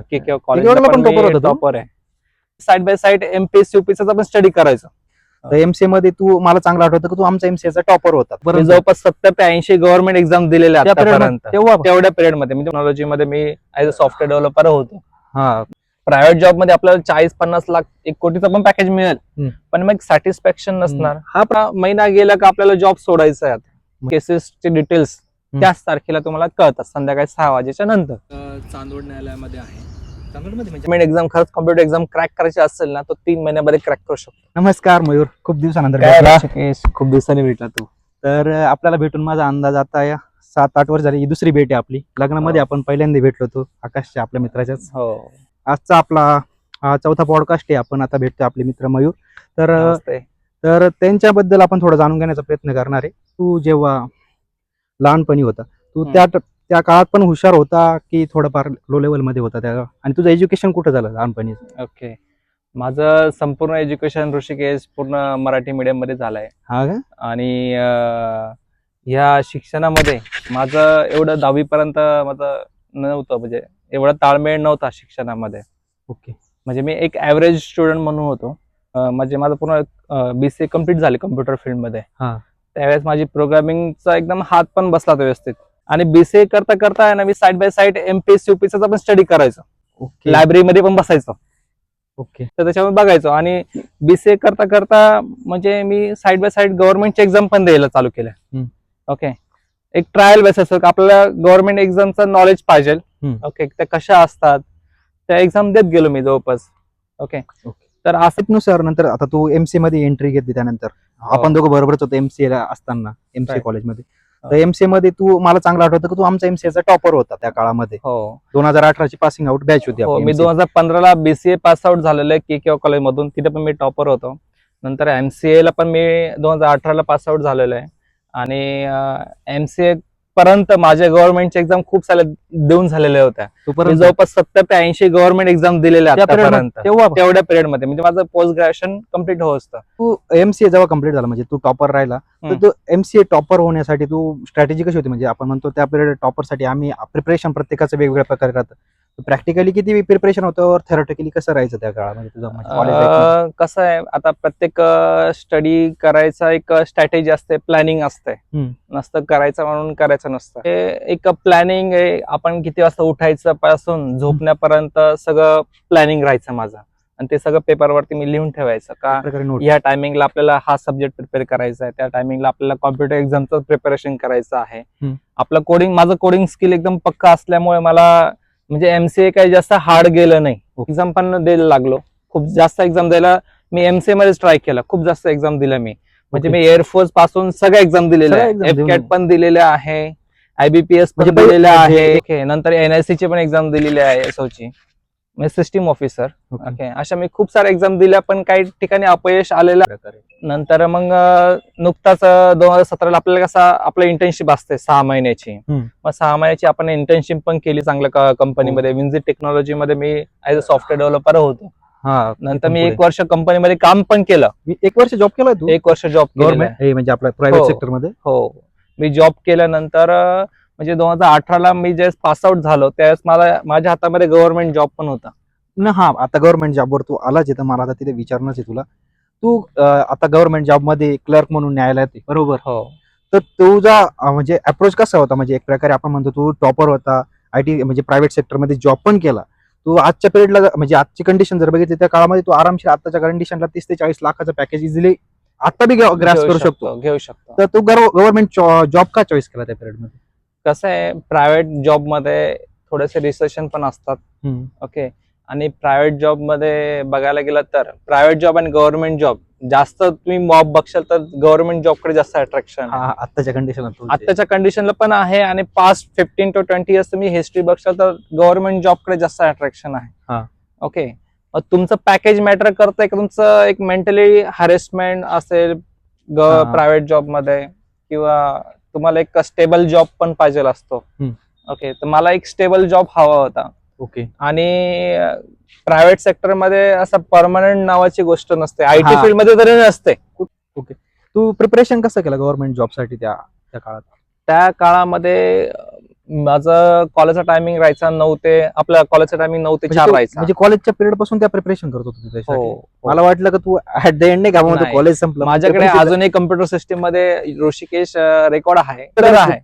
की पण? टॉपर आहे. साइड बाय साइड एमपीएससी युपीएसचा पण स्टडी करायचो. तर एमसीए मध्ये तू मला चांगलं आठवतं की तू आमचा एमसीएचा टॉपर होता. बरोबर. जवळपास सत्तर ते ऐंशी गव्हर्नमेंट एक्झाम दिलेल्या आतापर्यंत. तेव्हा तेवढ्या पिरियडमध्ये. म्हणजे टेक्नॉलॉजी मध्ये मी ऍज अ सॉफ्टवेअर डेव्हलपर होतो. हा. प्रायव्हेट जॉबमध्ये आपल्याला चाळीस पन्नास लाख एक कोटीचं पण पॅकेज मिळेल. पण मग सॅटिस्फॅक्शन नसणार. हा महिना गेला का आपल्याला जॉब सोडायचा आहे मग- केसेसचे डिटेल्स. त्याच तारखेला तुम्हाला कळतात. संध्याकाळी सहा वाजेच्या नंतर. चांदवड न्यायालयामध्ये आहे. म्हणजे? एक्झाम खरंच कॉम्प्युटर एक्झाम क्रॅक करायची असेल ना तो तीन महिन्यामध्ये क्रॅक करू शकतो. नमस्कार मयूर. खूप दिवसानंतर भेटला. खूप दिवसांनी भेटला तू. तर अं, आपल्याला भेटून माझा अंदाज आता या सात आठ वर्ष झाली. ही दुसरी भेट आहे आपली. लग्नामध्ये हो. आपण पहिल्यांदा भेटलो होतो आकाशच्या आपल्या मित्राच्याच. हो. आजचा आपला हा चौथा पॉडकास्ट आहे. आपण आता भेटतो आपले मित्र मयूर. तर अं, नमस्ते. तर त्यांच्याबद्दल आपण थोडं जाणून घेण्याचा प्रयत्न करणार आहे. तू जेव्हा लहानपणी होता तू हम्म. त्या त्या काळात पण हुशार होता की थोडंफार लो लेवलमध्ये होता त्या आणि तुझं एज्युकेशन कुठं झालं लहानपणी ओके माझं संपूर्ण एज्युकेशन ऋषिकेश पूर्ण मराठी मीडियममध्ये झालंय. हा का? आणि अं, ह्या शिक्षणामध्ये माझं एवढं दहावी पर्यंत माझं नव्हतं म्हणजे एवढा ताळमेळ नव्हता शिक्षणामध्ये. ओके म्हणजे मी एक ऍव्हरेज स्टुडंट म्हणून होतो. अं, म्हणजे माझं पूर्ण बीसीए कंप्लीट झाले कम्प्युटर फील्डमध्ये हा. त्यावेळेस माझी प्रोग्रामिंगचा एकदम हात पण बसला होता व्यवस्थित. आणि बीसीए करता करता आहे ना मी साइड बाय साइड एमपीएससी युपीएसचा पण स्टडी करायचो. ओके लायब्ररीमध्ये पण बसायचो. ओके तर त्याच्यामुळे बघायचो. आणि बीसीए करता करता म्हणजे मी साइड बाय साइड गव्हर्नमेंटची एक्झाम पण द्यायला चालू केल्या. ओके एक ट्रायल बेसिस आपल्याला गव्हर्नमेंट एक्झामचं नॉलेज पाहिजे. ओके त्या कशा असतात? त्या एक्झाम देत गेलो मी जवळपास. ओके. तर असं नुसार नंतर आता तू एमसीए मध्ये एंट्री घेतली त्यानंतर. आपण दोघं बरोबरच होतो एमसीए ला असताना एमसीए. कॉलेजमध्ये हो. तर एमसीए मध्ये तू मला चांगलं आठवतं की तू आमचा एमसीएचा टॉपर होता त्या काळामध्ये. हो. दोन हजार अठराची पासिंग आउट बॅच होती हो आपली मी MCA. दोन हजार पंधराला बीसीए पास आउट झालेलो के के कॉलेज मधून. तिथे पण मी टॉपर होतो. नंतर एमसीए ला पण मी दोन हजार अठराला पास आउट झालेलो आहे. आणि एमसीए पर्यंत माझ्या गव्हर्नमेंटच्या एक्झाम खूप साऱ्या देऊन झालेल्या होत्या मी जवळपास सत्तर ते ऐंशी गव्हर्नमेंट एक्झाम दिलेल्या आतापर्यंत. तेव्हा तेवढ्या पिरियडमध्ये. म्हणजे माझं पोस्ट ग्रॅज्युएशन कंप्लीट होत असतं. तू एमसीए जेव्हा कंप्लीट झाला म्हणजे तू टॉपर राहिला तर. तू एमसीए टॉपर होण्यासाठी तू स्ट्रॅटेजी कशी होती? म्हणजे आपण म्हणतो त्या पिरियड टॉपरसाठी आम्ही प्रिपरेशन प्रत्येकाचं वेगवेगळ्या प्रकारे राहतं प्रॅक्टिकली किती प्रिपरेशन होतं थेरॉटिकली कसं राहायचं त्या काळामध्ये तुझं? म्हणजे कसं आहे आता प्रत्येक स्टडी करायचा एक स्ट्रॅटेजी असते प्लॅनिंग असते. नसतं करायचं म्हणून करायचं नसतं. हे एक प्लॅनिंग आहे आपण किती वाजता उठायचं पासून झोपण्यापर्यंत सगळं प्लॅनिंग राहायचं माझं. आणि ते सगळं पेपरवरती मी लिहून ठेवायचं का या टायमिंगला आपल्याला हा सब्जेक्ट प्रिपेअर करायचा आहे त्या टायमिंगला आपल्याला कॉम्प्युटर एक्झामचं प्रिपरेशन करायचं आहे. आपलं कोडिंग माझं कोडिंग स्किल एकदम पक्का असल्यामुळे मला म्हणजे एमसीए काही जास्त हार्ड गेलं नाही. एक्झाम पण द्यायला लागलो. खूप जास्त एक्झाम द्यायला मी एमसीए मध्येच ट्राय केला. खूप जास्त एक्झाम दिल्या मी. म्हणजे. मी एअरफोर्सपासून सगळ्या एक्झाम दिलेल्या आहे. एफ कॅट पण दिलेल्या आहे. आयबीपीएस पण म्हणजे पहिले- दिलेल्या आहे. नंतर एनआयसी ची पण एक्झाम दिलेली आहे एसओची सिस्टीम ऑफिसर Okay. ओके अशा मी खूप साऱ्या एक्झाम दिल्या पण काही ठिकाणी अपयश आलेलं. नंतर मग नुकताच दोन हजार सतराला आपल्याला कसा आपलं इंटर्नशिप असते सहा महिन्याची. मग सहा महिन्याची आपण इंटर्नशिप पण केली चांगल्या कंपनीमध्ये. विन्झिट टेक्नॉलॉजी मध्ये मी ऍज अ सॉफ्टवेअर डेव्हलपर होतो हा नंतर मी. एक वर्ष कंपनीमध्ये काम पण केलं मी एक वर्ष जॉब केलाय तू एक वर्ष जॉब केलं म्हणजे आपल्या प्रायव्हेट हो. सेक्टरमध्ये हो मी जॉब केल्यानंतर म्हणजे दोन हजार अठराला मी ज्यावेळेस पास आउट झालो त्यावेळेस मला माझ्या हातामध्ये गव्हर्नमेंट जॉब पण होता. ना हा आता गव्हर्नमेंट जॉबवर तू आलाच आहे तर मला आता तिथे विचारणंच आहे तुला. तू आता गव्हर्नमेंट जॉबमध्ये क्लर्क म्हणून न्यायालयात आहे, बरोबर? हो. तर तुझा म्हणजे अप्रोच कसा होता? म्हणजे एक प्रकारे आपण म्हणतो तू टॉपर होता आय टी म्हणजे प्रायव्हेट सेक्टरमध्ये जॉब पण केला. तू आजच्या पिरियडला म्हणजे आजची कंडिशन जर बघितली त्या काळामध्ये तू आरामशीर आताच्या कंडिशनला तीस ते चाळीस लाखाचं पॅकेज इझिली आता बी ग्रास करू शकतो घेऊ शकतो. तर तू गव्हर्नमेंट जॉब का चॉईस केला त्या पिरियडमध्ये? कसं आहे प्रायव्हेट जॉबमध्ये थोडेसे रिसेशन पण असतात. ओके आणि प्रायव्हेट जॉबमध्ये बघायला गेलं तर प्रायव्हेट जॉब आणि गव्हर्नमेंट जॉब जास्त तुम्ही मॉब बघशाल तर गव्हर्नमेंट जॉबकडे जास्त अट्रॅक्शन हा, आत्ताच्या कंडिशन आताच्या कंडिशनला पण आहे आणि past fifteen to twenty years तुम्ही हिस्ट्री बघशाल तर गव्हर्नमेंट जॉबकडे जास्त अट्रॅक्शन आहे. ओके मग तुमचं पॅकेज मॅटर करतंय का? तुमचं एक मेंटली हॅरेसमेंट असेल. प्रायव्हेट जॉबमध्ये किंवा तुम्हाला एक स्टेबल जॉब पण पाहिजे असतो. ओके तर मला एक स्टेबल जॉब हवा होता. ओके आणि प्रायव्हेट सेक्टरमध्ये असं परमनंट नावाची गोष्ट नसते. आयटी हा. फील्डमध्ये तरी नसते. तू प्रिपरेशन कसं केलं गव्हर्नमेंट जॉबसाठी त्या त्या काळात? त्या काळामध्ये माझं कॉलेजचा टायमिंग राहायचा नऊ ते आपल्या कॉलेजचा टायमिंग नऊ ते म्हणजे चार राहायचा म्हणजे कॉलेजच्या पिरियडपासून त्या प्रिपरेशन करत होतो हो हो. मला वाटलं का तू ऍट द एंड नाही का. कॉलेज संपलं माझ्याकडे अजूनही कम्प्युटर सिस्टीममध्ये ऋषिकेश रेकॉर्ड आहे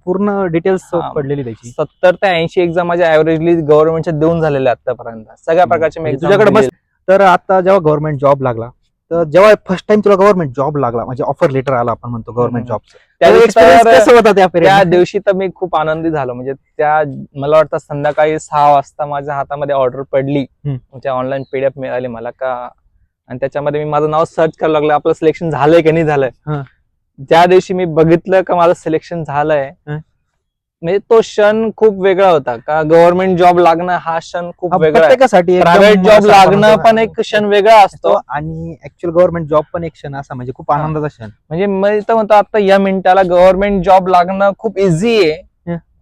पूर्ण डिटेल्स. पडलेली त्याची सत्तर ते ऐंशी एक्झाम माझ्या ऍव्हरेजली गव्हर्नमेंटच्या देऊन झालेल्या आतापर्यंत सगळ्या प्रकारचे म्हणजे तुझ्याकडे. तर आता जेव्हा गव्हर्नमेंट जॉब लागला तर जेव्हा फर्स्ट टाइम तुला गव्हर्नमेंट जॉब लागला म्हणजे ऑफर लेटर आला आपण म्हणतो गव्हर्नमेंट. जॉबचं त्या दिवशी तर- त्या त्या मी खूप आनंदी झालो म्हणजे त्या मला वाटतं संध्याकाळी सहा वाजता माझ्या हातामध्ये ऑर्डर पडली. म्हणजे ऑनलाईन पीडीएफ मिळाली मला का आणि त्याच्यामध्ये मी माझं नाव सर्च करायला लागलं आपलं सिलेक्शन झालंय की नाही झालंय. ज्या दिवशी मी बघितलं का माझं सिलेक्शन झालंय. म्हणजे तो क्षण खूप वेगळा होता. का गव्हर्नमेंट जॉब लागणं हा क्षण खूप वेगळा आहे. प्रत्येकासाठी एकदम प्रायव्हेट जॉब असं लागणं पण एक क्षण वेगळा असतो. आणि ऍक्च्युअल गव्हर्नमेंट जॉब पण एक क्षण असा म्हणजे खूप. आनंदाचा क्षण. म्हणजे मी तर म्हणतो आता या मिनिटाला गव्हर्नमेंट जॉब लागणं खूप इझी आहे.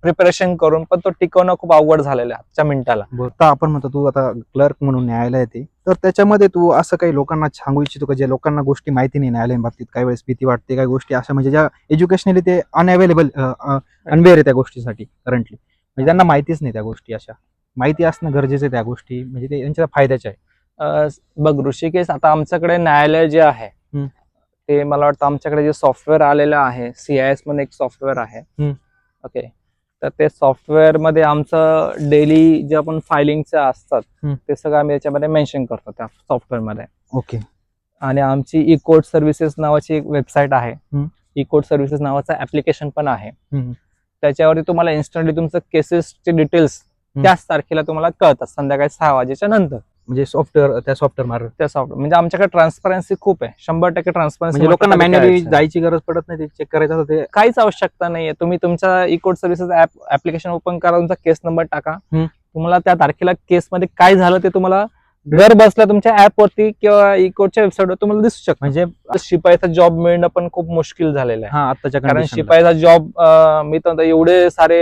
प्रिपरेशन करून पण तो टिकवणं खूप अवघड झालेलं आहे आजच्या मिनिटाला. बरं, आता आपण म्हणतो तू आता क्लर्क म्हणून न्यायालय येते. तर त्याच्यामध्ये तू असं काही लोकांना सांगू इच्छितो का जे लोकांना गोष्टी माहिती नाही न्यायालयीन बाबतीत? काही वेळेस भीती वाटते काही गोष्टी अशा म्हणजे ज्या एज्युकेशनली ते अनअवेलेबल अनवेअर आहे त्या गोष्टीसाठी करंटली म्हणजे त्यांना माहितीच नाही त्या गोष्टी अशा. माहिती असणं गरजेचं आहे त्या गोष्टी म्हणजे ते यांच्या फायद्याच्या आहे बघ ऋषिकेश आता आमच्याकडे न्यायालय जे आहे. ते मला वाटतं आमच्याकडे जे सॉफ्टवेअर आलेलं आहे सीआयएस म्हणून एक सॉफ्टवेअर आहे. ओके तर ते सॉफ्टवेअरमध्ये आमचं डेली जे आपण फायलिंगचे असतात. ते सगळं आम्ही याच्यामध्ये मेन्शन करतो त्या सॉफ्टवेअरमध्ये ओके आणि आमची ई कोर्ट सर्व्हिसेस नावाची एक वेबसाईट आहे. ई कोर्ट सर्व्हिसेस नावाचं ऍप्लिकेशन पण आहे. त्याच्यावरती तुम्हाला इन्स्टंटली तुमचं केसेसचे डिटेल्स. त्याच तारखेला तुम्हाला कळतात संध्याकाळी सहा वाजेच्या नंतर म्हणजे सॉफ्टवेअर त्या सॉफ्टवेअर मार्ग त्या सॉफ्टवेअर म्हणजे आमच्याकडे ट्रान्सपरन्सी खूप आहे. शंभर टक्के ट्रान्सपरन्सी म्हणजे लोकांना मॅन्युअली जायची गरज पडत नाही ते चेक करायचं ते? काहीच आवश्यकता नाहीये. तुम्ही तुमच्या court services app application open करा तुमचा केस नंबर टाका. तुम्हाला त्या तारखेला केस मध्ये काय झालं ते तुम्हाला घर बसल्या तुमच्या ऍप वरती किंवा ई कोर्टच्या वेबसाईटवर तुम्हाला दिसू शकतं. म्हणजे शिपाईचा जॉब मिळणं पण खूप मुश्किल झालेलं आहे. हा आताच्या कारण. शिपाईचा जॉब मी तर एवढे सारे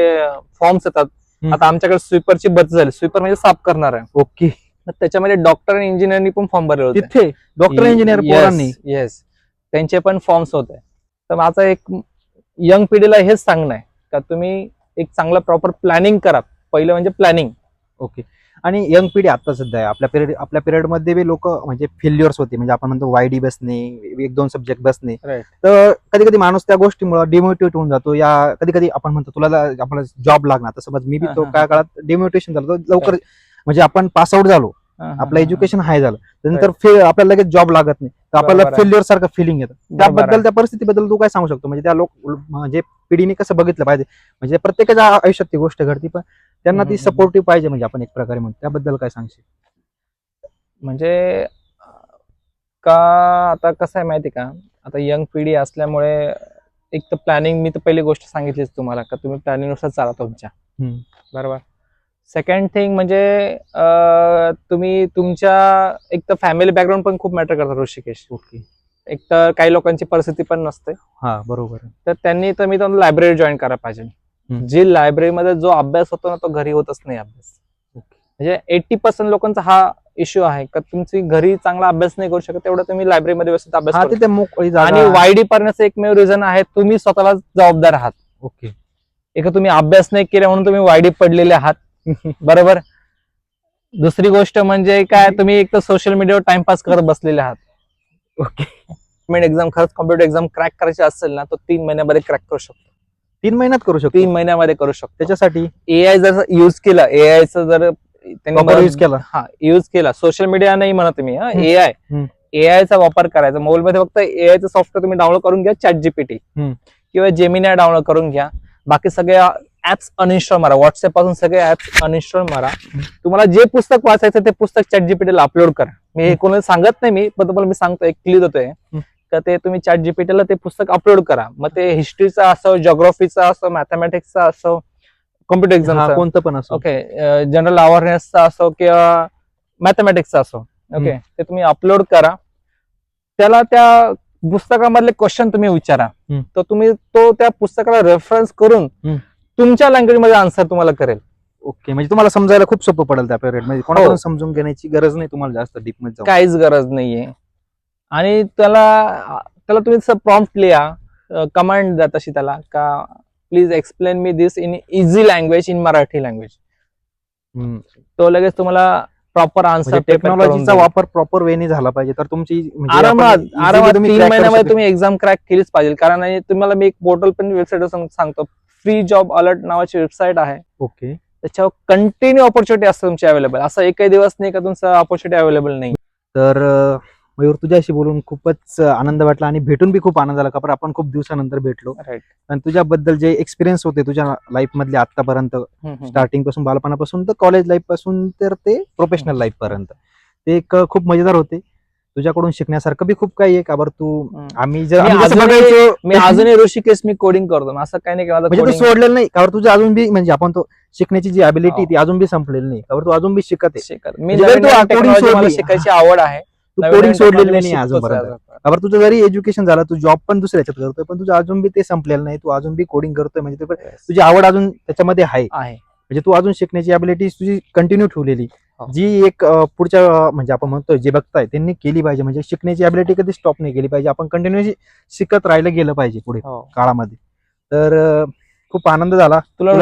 फॉर्म्स येतात. आता आमच्याकडे स्वीपरची बदली झाली. स्वीपर म्हणजे साफ करणार आहे. ओके. त्याच्यामध्ये डॉक्टर आणि इंजिनियरनी पण फॉर्म भरले होते. तिथे डॉक्टर इंजिनियर पोरांनी? येस त्यांचे पण फॉर्म्स होते. तर माझं एक यंग पिढीला हेच सांगणं आहे. का तुम्ही एक चांगलं प्रॉपर प्लॅनिंग करा. पहिलं म्हणजे प्लॅनिंग ओके आणि यंग पिढी आता सध्या आहे. आपल्या पिरियड आपल्या पिरियडमध्ये बी लोक म्हणजे फेल्युअर्स होते. म्हणजे आपण म्हणतो वायडी बसणे एक दोन सब्जेक्ट बसणे. तर कधी कधी माणूस त्या गोष्टीमुळे डिमोटिवेट होऊन जातो. या कधी कधी आपण म्हणतो तुला आपला जॉब लागणार. समज मी बी तो काय काळात डिमोटिवेशन झालं. लवकर म्हणजे आपण पास आउट झालो आपलं एज्युकेशन हाय झालं. त्यानंतर आपल्याला लगेच जॉब लागत नाही. तर आपल्याला. फेल्युअर सारखं फिलिंग येतं. त्याबद्दल. त्या परिस्थितीबद्दल तू काय सांगू शकतो? म्हणजे त्या लोक म्हणजे पिढीने कसं बघितलं पाहिजे. म्हणजे प्रत्येकाच्या आयुष्यात ती गोष्ट घडती पण त्यांना ती. सपोर्टिव्ह पाहिजे म्हणजे आपण एक प्रकारे म्हणतो त्याबद्दल काय सांगशील? म्हणजे का आता कसं आहे माहिती का? आता यंग पिढी असल्यामुळे एक तर प्लॅनिंग मी तर पहिली गोष्ट सांगितलीच तुम्हाला का तुम्ही प्लॅनिंगनुसार चाला तुमच्या. बरोबर? सेकंड थिंग म्हणजे तुम्ही तुमच्या एक तर फॅमिली बॅकग्राऊंड पण खूप मॅटर करतात ऋषिकेश. ओके एक तर काही लोकांची परिस्थिती पण नसते. हा बरोबर आहे. तर त्यांनी तर मी त्यांना लायब्ररी जॉईन करायला पाहिजे. हम्म. जी लायब्ररीमध्ये जो अभ्यास होतो ना तो घरी होतच नाही अभ्यास. म्हणजे एट्टी पर्सेंट लोकांचा हा इश्यू आहे का तुमची घरी चांगला अभ्यास नाही करू शकत तेवढा तुम्ही लायब्ररीमध्ये व्यवस्थित अभ्यास हा करू तिथे मोकळी शकता. आणि वायडी पडण्याचं एकमेव रिझन आहे तुम्ही स्वतःला जबाबदार आहात. ओके एक तुम्ही अभ्यास नाही केला म्हणून तुम्ही वायडी पडलेले आहात. बरोबर. दुसरी गोष्ट म्हणजे काय तुम्ही एक तर सोशल मीडियावर टाइमपास करत बसलेले आहात. ओके एक्झाम खरंच कॉम्प्युटर एक्झाम क्रॅक करायची असेल ना तर तीन महिन्यामध्ये क्रॅक करू शकतो. तीन महिन्यात करू शकतो? तीन महिन्यामध्ये करू शकतो. त्याच्यासाठी? एआय जर युज केला एआयचं जर त्यांनी यूज केला. हा युज केला. सोशल मीडिया नाही म्हणत मी हम्म. एआय. एआयचा वापर करायचा. मोबाईल मध्ये फक्त एआयचं सॉफ्टवेअर तुम्ही डाउनलोड करून घ्या चॅट जीपीटी. किंवा जेमिनाय डाउनलोड करून घ्या. बाकी सगळे ऍप्स अनइन्स्टॉल मारा. व्हॉट्सअपपासून सगळे ऍप्स अनइन्स्टॉल मारा. तुम्हाला जे पुस्तक वाचायचं ते पुस्तक चॅट जीपीटीला अपलोड करा. मी हे. कोणाला सांगत नाही मी पण तुम्हाला मी सांगतो एक क्लिअर होतोय तर ते तुम्ही चॅट जीपीटीला ते पुस्तक अपलोड करा. मग ते हिस्ट्रीचा असो जॉग्राफीचा असो मॅथमॅटिक्सचा असो कॉम्प्युटर एक्झामचा कोणतं पण असो. ओके जनरल अवेअरनेसचा असो किंवा मॅथमॅटिक्सचा असो. ओके. ते तुम्ही अपलोड करा. त्याला त्या पुस्तकामधले क्वेश्चन तुम्ही विचारा. तर तुम्ही तो त्या पुस्तकाला रेफरन्स करून. तुमच्या लँग्वेजमध्ये आन्सर तुम्हाला करेल. ओके म्हणजे तुम्हाला समजायला खूप सोपं पडेल त्या पिरियडमध्ये. हो. कोणाकडून समजून घेण्याची गरज नाही तुम्हाला जास्त डीपमध्ये जाऊन. काहीच गरज नाहीये. आणि त्याला त्याला तुम्ही प्रॉम्प्ट लिहा कमांड द्या तशी त्याला का please explain me this in easy language in Marathi language hmm. तो लगेच तुम्हाला प्रॉपर आन्सर म्हणजे टेक्नॉलॉजीचा वापर प्रॉपर वेने झाला पाहिजे तर तुमची म्हणजे आरामात easily आरामात तुम्ही तीन crack करू महिन्यामध्ये शकता. तुम्ही एक्झाम क्रॅक केलीच पाहिजे. कारण तुम्हाला मी एक पोर्टल पण वेबसाईट सांगतो. फ्री जॉब अलर्ट नावाची वेबसाईट आहे. ओके. त्याच्यावर कंटिन्यू ऑपॉर्च्युनिटी असते तुमची अवेलेबल असं एकही दिवस नाही का तुमचं ऑपॉर्च्युनिटी अवेलेबल नाही. तर मयूर तुझ्याशी बोलून खूपच आनंद वाटला आणि भेटून बी खूप आनंद झाला. का आपण खूप दिवसानंतर भेटलो. राईट आणि तुझ्याबद्दल जे एक्सपिरियन्स होते तुझ्या लाईफ मधले आतापर्यंत स्टार्टिंगपासून बालपणापासून तर कॉलेज लाईफपासून तर ते प्रोफेशनल लाईफ पर्यंत. ते एक खूप मजेदार होते. तुझ्याकडून शिकण्यासारखं बी खूप काही आहे का बरं तू आम्ही जर मी आम्ही जसं अजूनही- बघायचो मी अजूनही ऋषिकेश मी कोडिंग करतो. मग असं काही नाही की माझं म्हणजे तू coding सोडलेलं नाही. कारण तुझं अजून बी म्हणजे आपण तो शिकण्याची जी अबिलिटी हो. ती अजून बी संपलेली नाही. कारण तू अजून बी शिकत आहे. शिकत मी म्हणजे नवीन तू नवीन coding technology मला सोडली. शिकायची आवड आहे. तू नवीन कोडिंग नवीन सोडलेली technology नाही शिकतोच आहे. कारण तुझं जरी एज्युकेशन झालं तू जॉब पण दुसऱ्या याच्यात करतोय पण तुझं अजून बी ते संपलेलं नाही. तू अजून बी कोडिंग करतोय. म्हणजे ते पण Yes. तुझी आवड अजून त्याच्यामध्ये आहे. आहे. म्हणजे तू अजून शिकण्याची अबिलिटी तुझी कंटिन्यू ठेवलेली. जी एक पुढच्या म्हणजे आपण म्हणतोय जे बघताय त्यांनी केली पाहिजे. म्हणजे शिकण्याची अबिलिटी कधी स्टॉप नाही केली पाहिजे. आपण कंटिन्यू शिकत राहिलं गेलं पाहिजे पुढे हो. काळामध्ये. तर खूप आनंद झाला. तुला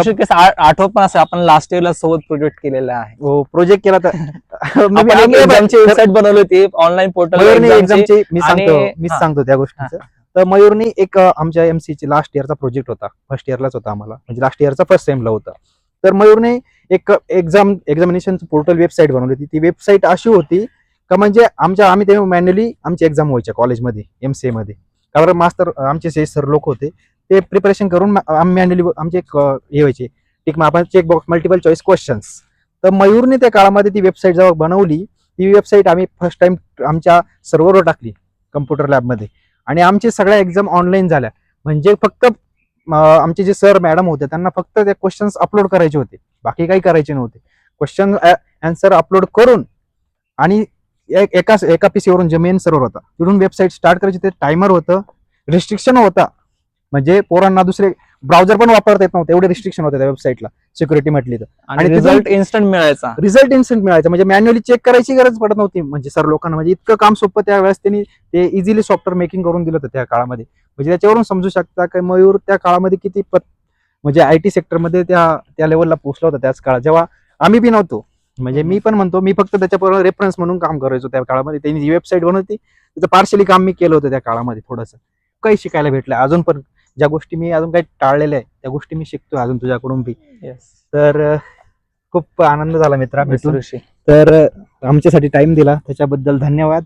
आठवत पण असेल आपण लास्ट इयरला सोबत प्रोजेक्ट केलेला आहे. प्रोजेक्ट केला तर बनवली होती ऑनलाईन पोर्टल एक्झामची मी सांगतो हा. सांगतो त्या गोष्टीचं. तर मयूरने एक आमच्या एमसीची लास्ट इयरचा प्रोजेक्ट होता. फर्स्ट इयरलाच होता आम्हाला. म्हणजे लास्ट इयरचा फर्स्ट सेमला होता. तर मयूरने एक एक्झाम एक्झामिनेशन पोर्टल वेबसाईट बनवली होती. ती वेबसाईट अशी होती का म्हणजे आमच्या आम्ही तेव्हा मॅन्युअली आमची एक्झाम व्हायच्या कॉलेजमध्ये एम सी एमध्ये कारण मास्तर आमचे जे सर लोक होते. ते प्रिपरेशन करून आम्ही मॅन्युअली आमचे एक हे व्हायचे. टिक आपण check box multiple choice questions तर मयूरने त्या काळामध्ये ती वेबसाईट जेव्हा बनवली ती वेबसाईट आम्ही फर्स्ट टाइम आमच्या सर्व्हरवर टाकली कम्प्युटर लॅबमध्ये आणि आमची सगळ्या एक्झाम ऑनलाईन झाल्या. म्हणजे फक्त आमचे जे सर मॅडम होते त्यांना फक्त ते क्वेश्चन्स अपलोड करायचे होते. बाकी काही करायचे नव्हते. क्वेश्चन अँसर अपलोड करून आणि एक- एका एका PC वरून जे मेन सर्व्हर होता तिथून वेबसाईट स्टार्ट करायची. ते टायमर होतं रिस्ट्रिक्शन होता. म्हणजे पोरांना दुसरे ब्राउझर पण वापरता येत नव्हते एवढे रिस्ट्रिक्शन होते त्या वेबसाईटला सिक्युरिटी म्हटली तर. आणि रिझल्ट इन्स्टंट मिळायचा. रिझल्ट इन्स्टंट मिळायचा. म्हणजे मॅन्युअली चेक करायची गरज पडत नव्हती. म्हणजे सर लोकांना म्हणजे इतकं काम सोपं त्यावेळेस त्यांनी ते इझिली सॉफ्टवेअर मेकिंग करून दिलं होतं त्या काळामध्ये. म्हणजे त्याच्यावरून समजू शकता की मयूर त्या काळामध्ये किती पत म्हणजे आय टी सेक्टरमध्ये त्या त्या लेवलला पोहोचला होता त्याच काळात. जेव्हा आम्ही बी नव्हतो. म्हणजे मी पण म्हणतो मी फक्त त्याच्याबरोबर रेफरन्स म्हणून काम करायचो त्या काळामध्ये. त्यांनी जी वेबसाईट बनवती त्याचं पार्शली काम मी केलं होतं त्या काळामध्ये थोडंसं. काही शिकायला भेटलं. अजून पण ज्या गोष्टी मी अजून काही टाळलेल्या आहे त्या गोष्टी मी शिकतोय अजून तुझ्याकडून बी. तर खूप आनंद झाला मित्रा भेटून. तर आमच्यासाठी टाइम दिला. त्याच्याबद्दल धन्यवाद.